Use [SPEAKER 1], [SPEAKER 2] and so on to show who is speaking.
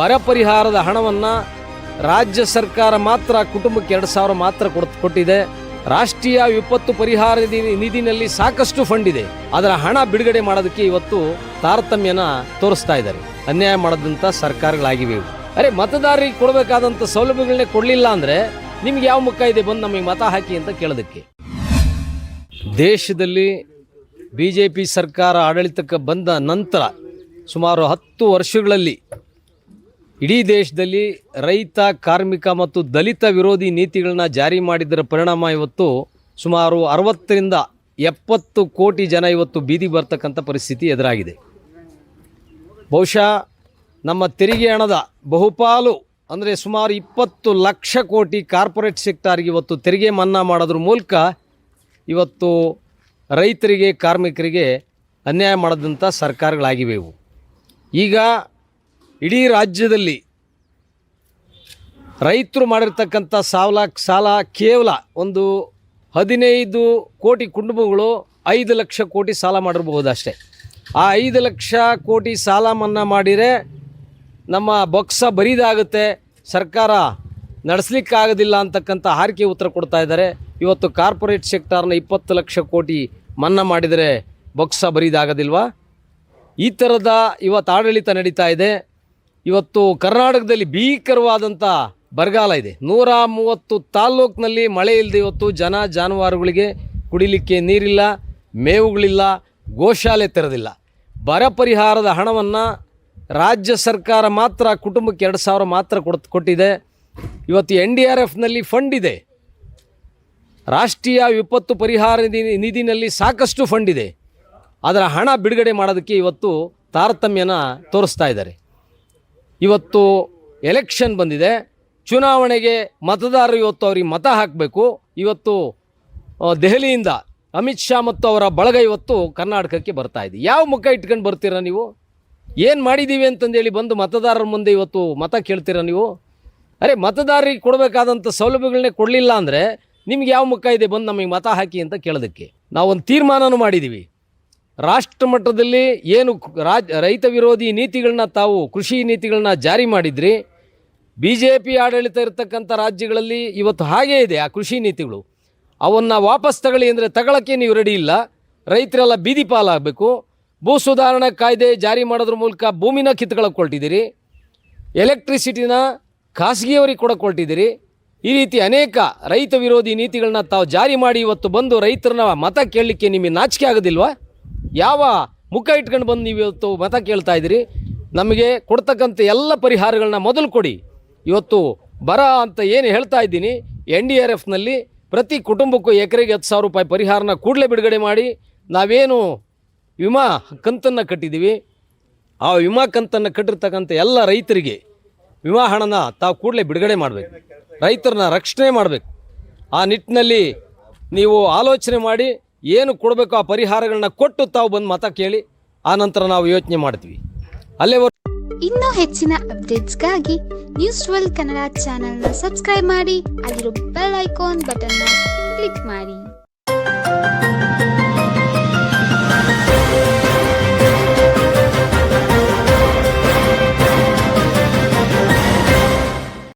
[SPEAKER 1] ಬರ ಪರಿಹಾರದ ಹಣವನ್ನು ರಾಜ್ಯ ಸರ್ಕಾರ ಮಾತ್ರ, ಕುಟುಂಬಕ್ಕೆ ಎರಡು ಸಾವಿರ ಮಾತ್ರ ಕೊಟ್ಟಿದೆ. ರಾಷ್ಟ್ರೀಯ ವಿಪತ್ತು ಪರಿಹಾರ ನಿಧಿನಲ್ಲಿ ಸಾಕಷ್ಟು ಫಂಡ್ ಇದೆ. ಅದರ ಹಣ ಬಿಡುಗಡೆ ಮಾಡೋದಕ್ಕೆ ಇವತ್ತು ತಾರತಮ್ಯನ ತೋರಿಸ್ತಾ ಇದ್ದಾರೆ. ಅನ್ಯಾಯ ಮಾಡದಂಥ ಸರ್ಕಾರಗಳಾಗಿವೆ. ಅರೆ, ಮತದಾರರಿಗೆ ಕೊಡಬೇಕಾದಂಥ ಸೌಲಭ್ಯಗಳನ್ನೇ ಕೊಡಲಿಲ್ಲ ಅಂದರೆ ನಿಮ್ಗೆ ಯಾವ ಮುಖ ಇದೆ? ಬಂದು ನಮಗೆ ಮತ ಹಾಕಿ ಅಂತ ಕೇಳೋದಕ್ಕೆ. ದೇಶದಲ್ಲಿ ಬಿ ಜೆ ಪಿ ಸರ್ಕಾರ ಆಡಳಿತಕ್ಕೆ ಬಂದ ನಂತರ ಸುಮಾರು ಹತ್ತು ವರ್ಷಗಳಲ್ಲಿ ಇಡೀ ದೇಶದಲ್ಲಿ ರೈತ, ಕಾರ್ಮಿಕ ಮತ್ತು ದಲಿತ ವಿರೋಧಿ ನೀತಿಗಳನ್ನ ಜಾರಿ ಮಾಡಿದ್ದರ ಪರಿಣಾಮ ಇವತ್ತು ಸುಮಾರು ಅರವತ್ತರಿಂದ ಎಪ್ಪತ್ತು ಕೋಟಿ ಜನ ಇವತ್ತು ಬೀದಿ ಬರ್ತಕ್ಕಂಥ ಪರಿಸ್ಥಿತಿ ಎದುರಾಗಿದೆ. ಬಹುಶಃ ನಮ್ಮ ತೆರಿಗೆ ಹಣದ ಬಹುಪಾಲು ಅಂದರೆ ಸುಮಾರು ಇಪ್ಪತ್ತು ಲಕ್ಷ ಕೋಟಿ ಕಾರ್ಪೊರೇಟ್ ಸೆಕ್ಟಾರ್ಗೆ ಇವತ್ತು ತೆರಿಗೆ ಮನ್ನಾ ಮಾಡೋದ್ರ ಮೂಲಕ ಇವತ್ತು ರೈತರಿಗೆ, ಕಾರ್ಮಿಕರಿಗೆ ಅನ್ಯಾಯ ಮಾಡಿದಂಥ ಸರ್ಕಾರಗಳಾಗಿವೆ ಈಗ ಇಡೀ ರಾಜ್ಯದಲ್ಲಿ ರೈತರು ಮಾಡಿರ್ತಕ್ಕಂಥ ಸಾಲ ಸಾಲ ಕೇವಲ ಒಂದು ಹದಿನೈದು ಕೋಟಿ ಕುಟುಂಬಗಳು ಐದು ಲಕ್ಷ ಕೋಟಿ ಸಾಲ ಮಾಡಿರಬಹುದು ಅಷ್ಟೇ ಆ ಐದು ಲಕ್ಷ ಕೋಟಿ ಸಾಲ ಮನ್ನಾ ಮಾಡಿದರೆ ನಮ್ಮ ಬೊಕ್ಸ ಬರೀದಾಗುತ್ತೆ, ಸರ್ಕಾರ ನಡೆಸಲಿಕ್ಕಾಗೋದಿಲ್ಲ ಅಂತಕ್ಕಂಥ ಹಾರಿಕೆ ಉತ್ತರ ಕೊಡ್ತಾ ಇದ್ದಾರೆ. ಇವತ್ತು ಕಾರ್ಪೊರೇಟ್ ಸೆಕ್ಟಾರ್ನ ಇಪ್ಪತ್ತು ಲಕ್ಷ ಕೋಟಿ ಮನ್ನಾ ಮಾಡಿದರೆ ಬೊಕ್ಸ ಬರೀದಾಗೋದಿಲ್ವಾ? ಈ ಥರದ ಇವತ್ತು ಆಡಳಿತ ನಡೀತಾ ಇದೆ. ಇವತ್ತು ಕರ್ನಾಟಕದಲ್ಲಿ ಭೀಕರವಾದಂಥ ಬರಗಾಲ ಇದೆ. ನೂರ ಮೂವತ್ತು ತಾಲ್ಲೂಕಿನಲ್ಲಿ ಮಳೆ ಇಲ್ಲದೆ ಇವತ್ತು ಜನ ಜಾನುವಾರುಗಳಿಗೆ ಕುಡಿಲಿಕ್ಕೆ ನೀರಿಲ್ಲ, ಮೇವುಗಳಿಲ್ಲ, ಗೋಶಾಲೆ ತೆರೆದಿಲ್ಲ. ಬರ ಪರಿಹಾರದ ಹಣವನ್ನು ರಾಜ್ಯ ಸರ್ಕಾರ ಮಾತ್ರ, ಕುಟುಂಬಕ್ಕೆ ಎರಡು ಸಾವಿರ ಮಾತ್ರ ಕೊಟ್ಟಿದೆ. ಇವತ್ತು ಎನ್ ಡಿ ಆರ್ ಎಫ್ನಲ್ಲಿ ಫಂಡ್ ಇದೆ. ರಾಷ್ಟ್ರೀಯ ವಿಪತ್ತು ಪರಿಹಾರ ನಿಧಿ, ನಿಧಿನಲ್ಲಿ ಸಾಕಷ್ಟು ಫಂಡ್ ಇದೆ. ಅದರ ಹಣ ಬಿಡುಗಡೆ ಮಾಡೋದಕ್ಕೆ ಇವತ್ತು ತಾರತಮ್ಯನ ತೋರಿಸ್ತಾ ಇದ್ದಾರೆ. ಇವತ್ತು ಎಲೆಕ್ಷನ್ ಬಂದಿದೆ. ಚುನಾವಣೆಗೆ ಮತದಾರರು ಇವತ್ತು ಅವ್ರಿಗೆ ಮತ ಹಾಕಬೇಕು. ಇವತ್ತು ದೆಹಲಿಯಿಂದ ಅಮಿತ್ ಶಾ ಮತ್ತು ಅವರ ಬಳಗ ಇವತ್ತು ಕರ್ನಾಟಕಕ್ಕೆ ಬರ್ತಾ ಇದೆ. ಯಾವ ಮುಖ ಇಟ್ಕೊಂಡು ಬರ್ತೀರಾ ನೀವು? ಏನು ಮಾಡಿದ್ದೀವಿ ಅಂತಂದೇಳಿ ಬಂದು ಮತದಾರರ ಮುಂದೆ ಇವತ್ತು ಮತ ಕೇಳ್ತೀರಾ ನೀವು? ಅರೆ, ಮತದಾರರಿಗೆ ಕೊಡಬೇಕಾದಂಥ ಸೌಲಭ್ಯಗಳನ್ನೇ ಕೊಡಲಿಲ್ಲ ಅಂದರೆ ನಿಮ್ಗೆ ಯಾವ ಮುಖ ಇದೆ ಬಂದು ನಮಗೆ ಮತ ಹಾಕಿ ಅಂತ ಕೇಳೋದಕ್ಕೆ? ನಾವೊಂದು ತೀರ್ಮಾನನೂ ಮಾಡಿದ್ದೀವಿ ರಾಷ್ಟ್ರ ಮಟ್ಟದಲ್ಲಿ ಏನು ರಾಜ್, ರೈತ ವಿರೋಧಿ ನೀತಿಗಳನ್ನ ತಾವು ಕೃಷಿ ನೀತಿಗಳನ್ನ ಜಾರಿ ಮಾಡಿದ್ರಿ ಬಿ ಜೆ ಪಿ ಆಡಳಿತ ಇರತಕ್ಕಂಥ ರಾಜ್ಯಗಳಲ್ಲಿ ಇವತ್ತು ಹಾಗೇ ಇದೆ ಆ ಕೃಷಿ ನೀತಿಗಳು. ಅವನ್ನು ವಾಪಸ್ ತಗೊಳ್ಳಿ ಅಂದರೆ ತಗೊಳ್ಳೋಕ್ಕೆ ನೀವು ರೆಡಿ ಇಲ್ಲ. ರೈತರೆಲ್ಲ ಬೀದಿ ಪಾಲಾಗಬೇಕು. ಭೂ ಸುಧಾರಣಾ ಕಾಯ್ದೆ ಜಾರಿ ಮಾಡೋದ್ರ ಮೂಲಕ ಭೂಮಿನ ಕಿತ್ಕೊಳ್ಳೋಕೆ ಹೊರಟಿದ್ದೀರಿ. ಎಲೆಕ್ಟ್ರಿಸಿಟಿನ ಖಾಸಗಿಯವರಿಗೆ ಕೊಡಕ್ಕೊಳ್ತಿದ್ದೀರಿ ಈ ರೀತಿ ಅನೇಕ ರೈತ ವಿರೋಧಿ ನೀತಿಗಳನ್ನ ತಾವು ಜಾರಿ ಮಾಡಿ ಇವತ್ತು ಬಂದು ರೈತರನ್ನ ಮತ ಕೇಳಲಿಕ್ಕೆ ನಿಮಗೆ ನಾಚಿಕೆ ಆಗೋದಿಲ್ವಾ? ಯಾವ ಮುಖ ಇಟ್ಕೊಂಡು ಬಂದು ನೀವು ಇವತ್ತು ಮತ ಕೇಳ್ತಾ ಇದ್ದೀರಿ? ನಮಗೆ ಕೊಡ್ತಕ್ಕಂಥ ಎಲ್ಲ ಪರಿಹಾರಗಳನ್ನ ಮೊದಲು ಕೊಡಿ. ಇವತ್ತು ಬರ ಅಂತ ಏನು ಹೇಳ್ತಾ ಇದ್ದೀನಿ, ಎನ್ ಡಿ ಆರ್ ಎಫ್ನಲ್ಲಿ ಪ್ರತಿ ಕುಟುಂಬಕ್ಕೂ ಎಕರೆಗೆ ಹತ್ತು ಸಾವಿರ ರೂಪಾಯಿ ಪರಿಹಾರನ ಕೂಡಲೇ ಬಿಡುಗಡೆ ಮಾಡಿ, ನಾವೇನು ವಿಮಾ ಕಂತನ್ನು ಕಟ್ಟಿದ್ದೀವಿ. ಆ ವಿಮಾ ಕಂತನ್ನು ಕಟ್ಟಿರ್ತಕ್ಕಂಥ ಎಲ್ಲ ರೈತರಿಗೆ ವಿಮಾ ಹಣನ ತಾವು ಕೂಡಲೇ ಬಿಡುಗಡೆ ಮಾಡಬೇಕು. ರೈತರನ್ನ ರಕ್ಷಣೆ ಮಾಡಬೇಕು. ಆ ನಿಟ್ಟಿನಲ್ಲಿ ನೀವು ಆಲೋಚನೆ ಮಾಡಿ ಏನು ಕೊಡಬೇಕು ಆ ಪರಿಹಾರಗಳನ್ನ ಕೊಟ್ಟು ತಾವು ಬಂದು ಮತ ಕೇಳಿ, ಆ ನಂತರ ನಾವು ಯೋಚನೆ ಮಾಡ್ತೀವಿ. ಅಲ್ಲೇ
[SPEAKER 2] ಇನ್ನೂ ಹೆಚ್ಚಿನ ಅಪ್ಡೇಟ್ಸ್ಗಾಗಿ ನ್ಯೂಸ್ ಟ್ವೆಲ್ ಕನ್ನಡ ಚಾನೆಲ್ನ ಸಬ್ಸ್ಕ್ರೈಬ್ ಮಾಡಿ, ಅಲ್ಲಿರೋ ಬೆಲ್ ಐಕಾನ್ ಬಟನ್ನ ಕ್ಲಿಕ್ ಮಾಡಿ.